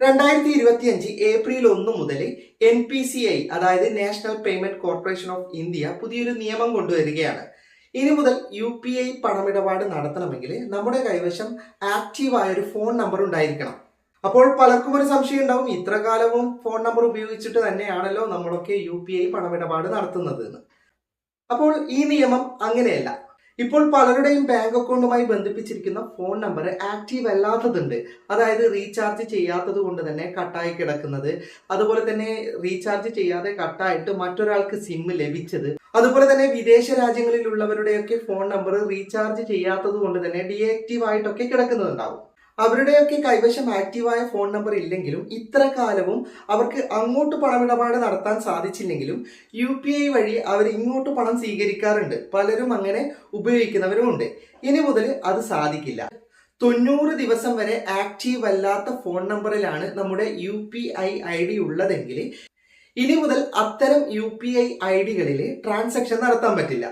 രണ്ടായിരത്തി ഇരുപത്തി അഞ്ച് ഏപ്രിൽ ഒന്ന് മുതൽ എൻ പി സി ഐ അതായത് national payment corporation of India പുതിയൊരു നിയമം കൊണ്ടുവരികയാണ്. ഇനി മുതൽ യു പി ഐ പണമിടപാട് നടത്തണമെങ്കിൽ നമ്മുടെ കൈവശം ആക്റ്റീവായ ഒരു ഫോൺ നമ്പർ ഉണ്ടായിരിക്കണം. അപ്പോൾ പലർക്കും ഒരു സംശയം ഉണ്ടാവും. ഇത്ര കാലവും ഫോൺ നമ്പർ ഉപയോഗിച്ചിട്ട് തന്നെയാണല്ലോ നമ്മളൊക്കെ യു പി ഐ പണമിടപാട് നടത്തുന്നത് അപ്പോൾ ഈ നിയമം അങ്ങനെയല്ല. ഇപ്പോൾ പലരുടെയും ബാങ്ക് അക്കൗണ്ടുമായി ബന്ധിപ്പിച്ചിരിക്കുന്ന ഫോൺ നമ്പർ ആക്റ്റീവ് അല്ലാത്തതുണ്ട്. അതായത് റീചാർജ് ചെയ്യാത്തത് കൊണ്ട് തന്നെ കട്ടായി കിടക്കുന്നത്. അതുപോലെ തന്നെ റീചാർജ് ചെയ്യാതെ കട്ടായിട്ട് മറ്റൊരാൾക്ക് സിം ലഭിച്ചത്. അതുപോലെ തന്നെ വിദേശ രാജ്യങ്ങളിലുള്ളവരുടെയൊക്കെ ഫോൺ നമ്പർ റീചാർജ് ചെയ്യാത്തത് കൊണ്ട് തന്നെ ഡീആക്റ്റീവ് ആയിട്ടൊക്കെ കിടക്കുന്നുണ്ടാവും. അവരുടെയൊക്കെ കൈവശം ആക്റ്റീവായ ഫോൺ നമ്പർ ഇല്ലെങ്കിലും ഇത്ര കാലവും അവർക്ക് അങ്ങോട്ട് പണമിടപാട് നടത്താൻ സാധിച്ചില്ലെങ്കിലും യു പി ഐ വഴി അവർ ഇങ്ങോട്ട് പണം സ്വീകരിക്കാറുണ്ട്. പലരും അങ്ങനെ ഉപയോഗിക്കുന്നവരുമുണ്ട് ഇനി മുതൽ അത് സാധിക്കില്ല. തൊണ്ണൂറ് ദിവസം വരെ ആക്റ്റീവ് അല്ലാത്ത ഫോൺ നമ്പറിലാണ് നമ്മുടെ U P I I D ഉള്ളതെങ്കിൽ ഇനി മുതൽ അത്തരം യു പി ഐ ഐ ഡികളിൽ ട്രാൻസാക്ഷൻ നടത്താൻ പറ്റില്ല.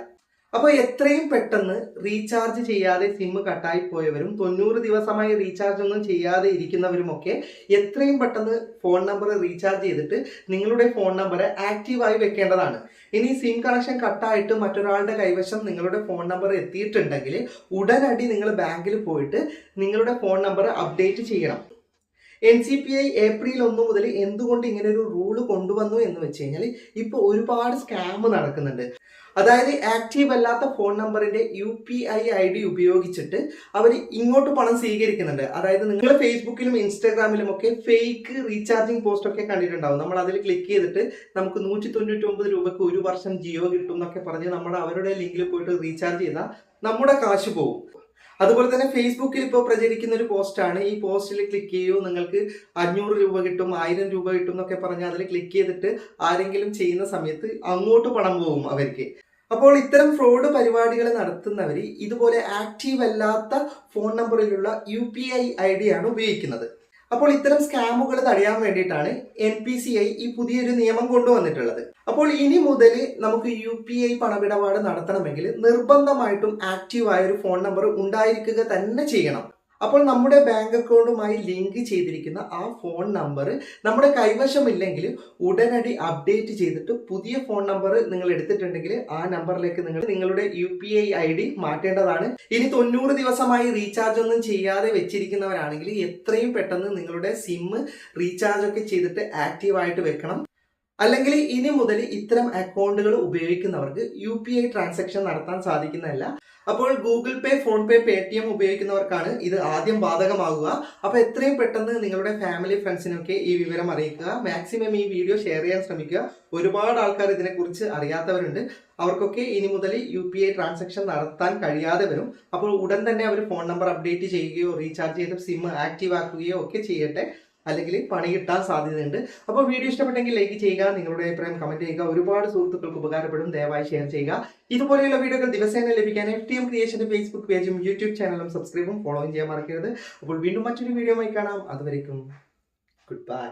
അപ്പോൾ എത്രയും പെട്ടെന്ന് റീചാർജ് ചെയ്യാതെ സിം കട്ടായി പോയവരും തൊണ്ണൂറ് ദിവസമായി റീചാർജ് ഒന്നും ചെയ്യാതെ ഇരിക്കുന്നവരുമൊക്കെ എത്രയും പെട്ടെന്ന് ഫോൺ നമ്പർ റീചാർജ് ചെയ്തിട്ട് നിങ്ങളുടെ ഫോൺ നമ്പർ ആക്റ്റീവായി വെക്കേണ്ടതാണ്. ഇനി സിം കണക്ഷൻ കട്ടായിട്ട് മറ്റൊരാളുടെ കൈവശം നിങ്ങളുടെ ഫോൺ നമ്പർ എത്തിയിട്ടുണ്ടെങ്കിൽ ഉടനടി നിങ്ങൾ ബാങ്കിൽ പോയിട്ട് നിങ്ങളുടെ ഫോൺ നമ്പർ അപ്ഡേറ്റ് ചെയ്യണം. N C P I April ഒന്ന് മുതൽ എന്തുകൊണ്ട് ഇങ്ങനെ ഒരു റൂൾ കൊണ്ടുവന്നു എന്ന് വെച്ച് കഴിഞ്ഞാൽ ഇപ്പോൾ ഒരുപാട് സ്കാം നടക്കുന്നുണ്ട്. അതായത് ആക്റ്റീവ് അല്ലാത്ത ഫോൺ നമ്പറിന്റെ U P I I D ഉപയോഗിച്ചിട്ട് അവർ ഇങ്ങോട്ട് പണം സ്വീകരിക്കുന്നുണ്ട്. അതായത് നിങ്ങൾ ഫേസ്ബുക്കിലും ഇൻസ്റ്റാഗ്രാമിലും ഒക്കെ ഫേക്ക് റീചാർജിങ് പോസ്റ്റ് ഒക്കെ കണ്ടിട്ടുണ്ടാവും. നമ്മൾ അതിൽ ക്ലിക്ക് ചെയ്തിട്ട് നമുക്ക് നൂറ്റി തൊണ്ണൂറ്റി ഒമ്പത് രൂപയ്ക്ക് ഒരു വർഷം ജിയോ കിട്ടും എന്നൊക്കെ പറഞ്ഞ് നമ്മൾ അവരുടെ ലിങ്കിൽ പോയിട്ട് റീചാർജ് ചെയ്താൽ നമ്മുടെ കാശ് പോകും അതുപോലെ തന്നെ ഫേസ്ബുക്കിൽ ഇപ്പോൾ പ്രചരിക്കുന്ന ഒരു പോസ്റ്റാണ് ഈ പോസ്റ്റിൽ ക്ലിക്ക് ചെയ്യൂ. നിങ്ങൾക്ക് അഞ്ഞൂറ് രൂപ കിട്ടും ആയിരം രൂപ കിട്ടും എന്നൊക്കെ പറഞ്ഞ് അതിൽ ക്ലിക്ക് ചെയ്തിട്ട് ആരെങ്കിലും ചെയ്യുന്ന സമയത്ത് അങ്ങോട്ട് പണം പോകും അവർക്ക്. അപ്പോൾ ഇത്തരം ഫ്രോഡ് പരിപാടികൾ നടത്തുന്നവർ ഇതുപോലെ ആക്റ്റീവ് അല്ലാത്ത phone നമ്പറിലുള്ള U P I I D ആണ് ഉപയോഗിക്കുന്നത്. അപ്പോൾ ഇത്തരം സ്കാമുകൾ തടയാൻ വേണ്ടിയിട്ടാണ് എൻ പി സി ഐ ഈ പുതിയൊരു നിയമം കൊണ്ടുവന്നിട്ടുള്ളത്. അപ്പോൾ ഇനി മുതൽ നമുക്ക് യു പി ഐ പണമിടപാട് നടത്തണമെങ്കിൽ നിർബന്ധമായിട്ടും ആക്റ്റീവായ ഒരു ഫോൺ നമ്പർ ഉണ്ടായിരിക്കുക തന്നെ ചെയ്യണം. അപ്പോൾ നമ്മുടെ ബാങ്ക് അക്കൗണ്ടുമായി ലിങ്ക് ചെയ്തിരിക്കുന്ന ആ ഫോൺ നമ്പർ നമ്മുടെ കൈവശമില്ലെങ്കിൽ ഉടനടി അപ്ഡേറ്റ് ചെയ്തിട്ട് പുതിയ ഫോൺ നമ്പർ നിങ്ങൾ എടുത്തിട്ടുണ്ടെങ്കിൽ ആ നമ്പറിലേക്ക് നിങ്ങൾ നിങ്ങളുടെ U P I I D മാറ്റേണ്ടതാണ്. ഇനി തൊണ്ണൂറ് ദിവസമായി റീചാർജ് ഒന്നും ചെയ്യാതെ വെച്ചിരിക്കുന്നവരാണെങ്കിൽ എത്രയും പെട്ടെന്ന് നിങ്ങളുടെ സിം റീചാർജ് ഒക്കെ ചെയ്തിട്ട് ആക്റ്റീവായിട്ട് വെക്കണം. അല്ലെങ്കിൽ ഇനി മുതൽ ഇത്തരം അക്കൗണ്ടുകൾ ഉപയോഗിക്കുന്നവർക്ക് യു പി ഐ ട്രാൻസാക്ഷൻ നടത്താൻ സാധിക്കുന്നതല്ല. അപ്പോൾ ഗൂഗിൾ പേ PhonePe Paytm ഉപയോഗിക്കുന്നവർക്കാണ് ഇത് ആദ്യം ബാധകമാകുക അപ്പോൾ എത്രയും പെട്ടെന്ന് നിങ്ങളുടെ ഫാമിലി ഫ്രണ്ട്സിനൊക്കെ ഈ വിവരം അറിയിക്കുക. മാക്സിമം ഈ വീഡിയോ ഷെയർ ചെയ്യാൻ ശ്രമിക്കുക. ഒരുപാട് ആൾക്കാർ ഇതിനെക്കുറിച്ച് അറിയാത്തവരുണ്ട്. അവർക്കൊക്കെ ഇനി മുതൽ യു പി ഐ ട്രാൻസാക്ഷൻ നടത്താൻ കഴിയാതെ വരും. അപ്പോൾ ഉടൻ തന്നെ അവർ ഫോൺ നമ്പർ അപ്ഡേറ്റ് ചെയ്യുകയോ റീചാർജ് ചെയ്ത് സിം ആക്റ്റീവ് ആക്കുകയോ ഒക്കെ ചെയ്യട്ടെ. അല്ലെങ്കിൽ പണി കിട്ടാൻ സാധ്യതയുണ്ട്. അപ്പോൾ വീഡിയോ ഇഷ്ടപ്പെട്ടെങ്കിൽ ലൈക്ക് ചെയ്യുക നിങ്ങളുടെ അഭിപ്രായം കമന്റ് ചെയ്യുക. ഒരുപാട് സുഹൃത്തുക്കൾക്ക് ഉപകാരപ്പെടും. ദയവായി ഷെയർ ചെയ്യുക. ഇതുപോലെയുള്ള വീഡിയോകൾ ദിവസേന ലഭിക്കാൻ എഫ് ടി എം ക്രിയേഷന്റെ ഫേസ്ബുക്ക് പേജും യൂട്യൂബ് ചാനലും സബ്സ്ക്രൈബും ഫോളോയും ചെയ്യാൻ മറക്കരുത്. അപ്പോൾ വീണ്ടും മറ്റൊരു വീഡിയോയുമായി കാണാം. അതുവരേക്കും ഗുഡ് ബൈ